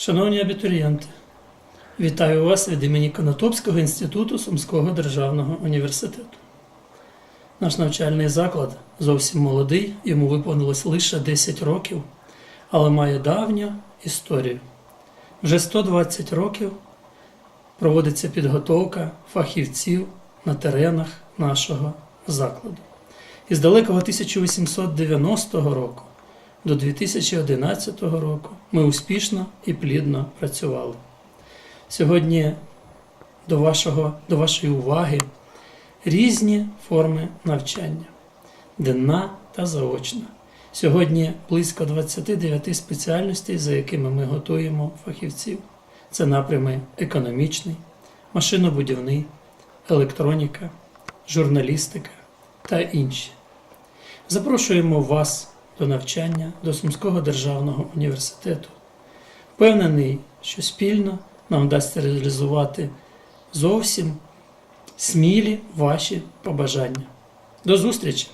Шановні абітурієнти, вітаю вас від імені Конотопського інституту Сумського державного університету. Наш навчальний заклад зовсім молодий, йому виповнилось лише 10 років, але має давню історію. Вже 120 років проводиться підготовка фахівців на теренах нашого закладу. Із далекого 1890 року до 2011 року ми успішно і плідно працювали. Сьогодні до, вашого, до вашої уваги різні форми навчання, денна та заочна. Сьогодні близько 29 спеціальностей, за якими ми готуємо фахівців. Це напрями економічний, машинобудівний, електроніка, журналістика та інші. Запрошуємо вас до навчання до Сумського державного університету. Впевнений, що спільно нам вдасться реалізувати зовсім смілі ваші побажання. До зустрічі!